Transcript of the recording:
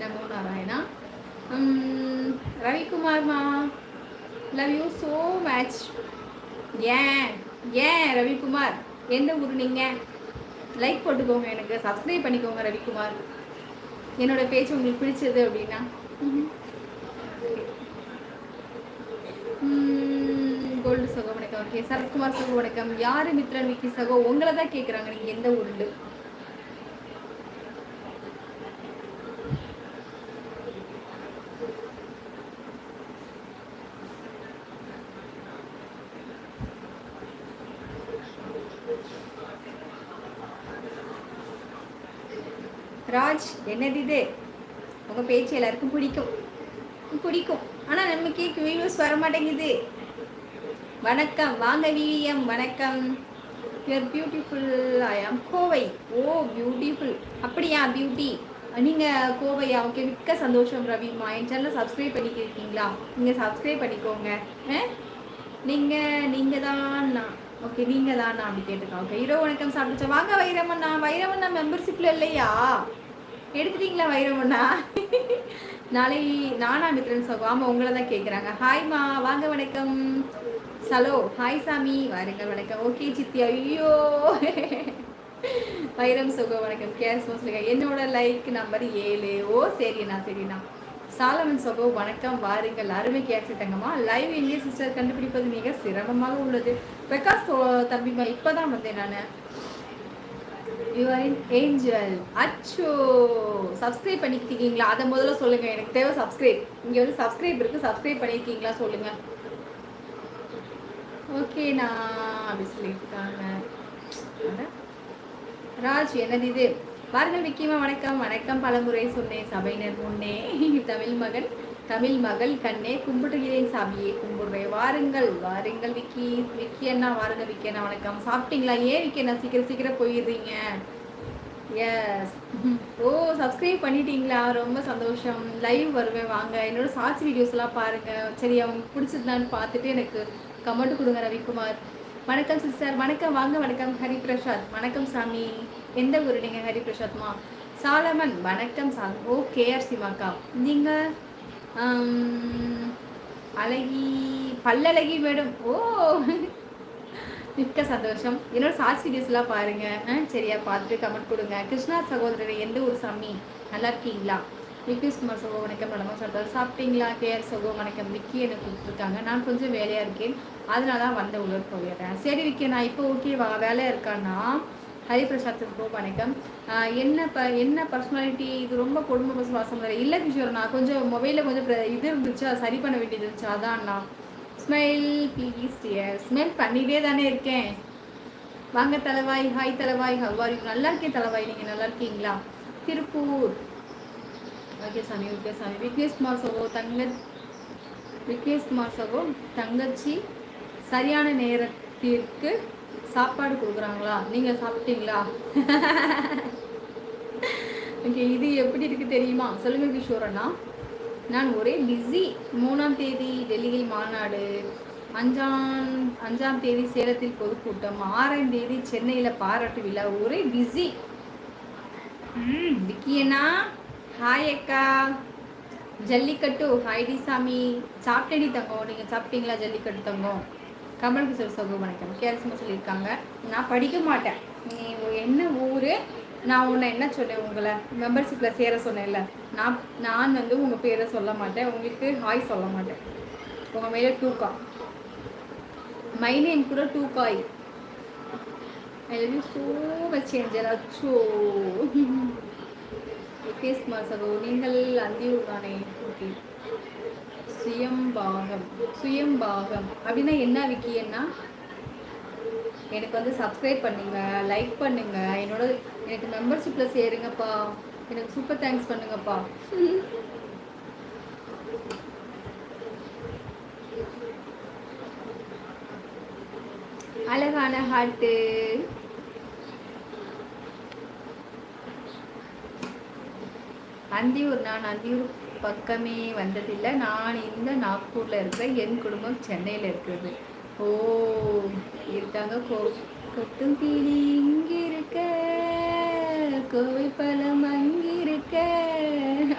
நமோ நாராயணா ரவிக்குமார்மா love you so much ஏன் ஏன் ரவிக்குமார் எந்த ஊர் நீங்கள் லைக் போட்டுக்கோங்க எனக்கு. சப்ஸ்கிரைப் பண்ணிக்கோங்க ரவிக்குமார் என்னோட பேச்சு உங்களுக்கு பிடிச்சது அப்படின்னா. கோல்டு சகோ வணக்கம். ஓகே சரத்குமார் சகோ வணக்கம். யார் மித்ரன் விக்கி சகோ? உங்களை தான் கேட்குறாங்க நீங்கள் எந்த ஊருண்டு ராஜ் என்னது இது? உங்கள் பேச்சு எல்லாருக்கும் பிடிக்கும். பிடிக்கும். ஆனால் நம்ம கேக்கு வீடியோஸ் வர மாட்டேங்குது வணக்கம். வாங்க விவிஎம். வணக்கம். You are beautiful I am Kovai. Oh beautiful அப்படியா பியூட்டி நீங்கள் கோவையா ஓகே. மிக்க சந்தோஷம் ரவிமா என் சேனலை சப்ஸ்கிரைப் பண்ணிக்கிருக்கீங்களா? நீங்கள் சப்ஸ்கிரைப் பண்ணிக்கோங்க. நீங்கள் நீங்கள் தான் நான் ஓகே நீங்கள் தான் அப்படி கேட்டுக்கோங்க ஓகே இரவு வணக்கம் சாப்பிடுச்சா வாங்க வைரமண்ணா. வைரமண்ணா மெம்பர்ஷிப்பில் இல்லையா? எடுத்துட்டீங்களா வைரமுண்ணா நாளை நானா மித்ரன் சகோ. ஆமாம் உங்களை தான் கேட்குறாங்க ஹாய்மா வாங்க வணக்கம். சலோ ஹாய் சாமி. வாருங்கள் வணக்கம். ஓகே சித்தி ஐயோ. வைரம் சுக வணக்கம். கேஸ் சொல்லுங்க என்னோட லைக் நம்பர் ஏழு. ஓ சரிண்ணா சரிண்ணா. சாலமன் சகோ வணக்கம். வாருங்கள். அருமை கேட்சி தங்கம்மா. லைவ் இந்திய சிஸ்டர் கண்டுபிடிப்பது மிக சிரமமாக உள்ளது. பிரகாஷ் தம்பிமா இப்போதான் வந்தேன் நான். யுவரின் ஏஞ்சல் அச்சோ. சப்ஸ்கிரைப் பண்ணிக்கிட்டீங்களா? அதை முதல்ல சொல்லுங்க. எனக்கு தேவை சப்ஸ்கிரைப் இங்கே வந்து சப்ஸ்கிரைப் இருக்கு. சப்ஸ்கிரைப் பண்ணியிருக்கீங்களா சொல்லுங்க. ஓகே நான் அப்படி சொல்லியிருக்காங்க. ராஜ் என்னது இது? வார்கள் முக்கியமாக வணக்கம். வணக்கம் பலமுறை சொன்னேன். சபையினர் முன்னே. தமிழ் மகன். தமிழ் மகள் கண்ணே கும்பிடுகிறேன் சாமியே. கும்பிடுறேன் வாருங்கள் வாருங்கள் விக்கி விக்கி அண்ணா வாருங்க விக்கி அண்ணா வணக்கம். சாப்பிட்டீங்களா? ஏன் விக்கி அண்ணா? சீக்கிரம் சீக்கிரம் போயிடுறீங்க. எஸ் ஓ சப்ஸ்கிரைப் பண்ணிட்டீங்களா? ரொம்ப சந்தோஷம். லைவ் வருவேன். வாங்க. என்னோட சாட்சி வீடியோஸ்லாம் பாருங்கள் சரி அவங்க பிடிச்சிருந்தான்னு பார்த்துட்டு எனக்கு கமெண்ட் கொடுங்க ரவிக்குமார். வணக்கம் சிஸ்டர் வணக்கம். வாங்க வணக்கம். ஹரிபிரசாத். வணக்கம் சாமி. எந்த ஊர் நீங்கள் ஹரிபிரசாத்மா. சாலமன். வணக்கம் சாமி. ஓ கேஆர் சிமாக்கா நீங்கள் அழகி பல்லழகி மேடம். ஓ மிக்க சந்தோஷம். என்னோட ஷார்ட் வீடியோஸ்லாம் பாருங்க. சரியா பார்த்துட்டு கமெண்ட் கொடுங்க. கிருஷ்ணா சகோதரர் எந்த ஒரு சாமி? நல்லா இருக்கீங்களா? விக்னேஷ் குமார் சகோ வணக்கம். நலமா சொல்கிறார் சாப்பிட்டீங்களா? கேஆர் சகோ வணக்கம். விக்கி எனக்கு கொடுத்துருக்காங்க நான் கொஞ்சம் வேலையாக இருக்கேன். அதனால தான் வந்த உள்ள போயிடுறேன். சரி விக்கி நான் இப்போ ஓகேவா வேலையாக இருக்கான்னா ஹரிபிரசாத்துக்கு ப்ரோ வணக்கம். என்ன ப என்ன பர்சனாலிட்டி இது ரொம்ப குடும்ப பஸ் வாசம் வேறு. இல்லை கிஷோர் நான் கொஞ்சம் மொபைலில் கொஞ்சம் இது இருந்துச்சு? அது சரி பண்ண வேண்டியது இருந்துச்சு? அதான்ண்ணா ஸ்மெல் ப்ளீஸ் ஸ்மெல் பண்ணிகிட்டே தானே இருக்கேன். வாங்க தலைவாய். ஹாய் தலைவாய். ஹவ்வாரி நல்லா இருக்கேன் தலைவாய். நீங்கள் நல்லா இருக்கீங்களா? திருப்பூர். ஓகே சாமி ஓகே சாமி. விக்னேஷ் குமார் சகோ தங்க விக்னேஷ் குமார் சகோ தங்கச்சி. சரியான குட்டிக்கு சாப்பாடு கொடுக்குறாங்களா? நீங்கள் சாப்பிட்டீங்களா? ஓகே இது எப்படி இருக்கு தெரியுமா? சொல்லுங்கள் கிஷோரண்ணா நான் ஒரே பிஸி மூணாம் தேதி டெல்லியில் மாநாடு. அஞ்சாம் அஞ்சாம் தேதி சேலத்தில் பொதுக்கூட்டம். ஆறாம் தேதி சென்னையில் பாராட்டு விழா. ஒரே பிஸி ம் விக்கியண்ணா ஹாய் அக்கா. ஜல்லிக்கட்டு. ஹைடி சாமி. சாப்பிட்டேடி தங்கம். நீங்கள் சாப்பிட்டீங்களா ஜல்லிக்கட்டு தங்கம்? கமல் கிஷோர் சகோ வணக்கம் கேரசமாக சொல்லியிருக்காங்க. நான் படிக்க மாட்டேன். நீ என்ன ஊர்? நான் உன்னை என்ன சொன்னேன் உங்களை? மெம்பர்ஷிப்பில் சேர சொன்னேன்ல. நான் நான் வந்து உங்கள் பேரை சொல்ல மாட்டேன். உங்களுக்கு ஹாய் சொல்ல மாட்டேன். உங்கள் மேலே டூக்கா மை நேம் கூட டூக்காய் I love you so much angel அச்சோ. குமார் சகோ. நீங்கள் அந்தியூர் தானே. ஓகே சுயம்பாகம் சுயம்பாகம். அப்படின்னா என்ன விக்கியன்னா எனக்கு வந்து சப்ஸ்கிரைப் பண்ணுங்க லைக் பண்ணுங்க. என்னோட எனக்கு மெம்பர்ஷிப்பில் சேருங்கப்பா. எனக்கு சூப்பர் தேங்க்ஸ் பண்ணுங்கப்பா. அழகான ஹார்ட்டு அந்தியூர் நான் அந்தியூர் பக்கமே வந்ததில்லை. நான் இந்த நாக்பூரில் இருக்கிறேன் என் குடும்பம் சென்னையில் இருக்கிறது. ஓ இருக்காங்க. கோ கொத்தும் கிளி இருக்க கோவை பழம் அங்கிருக்க.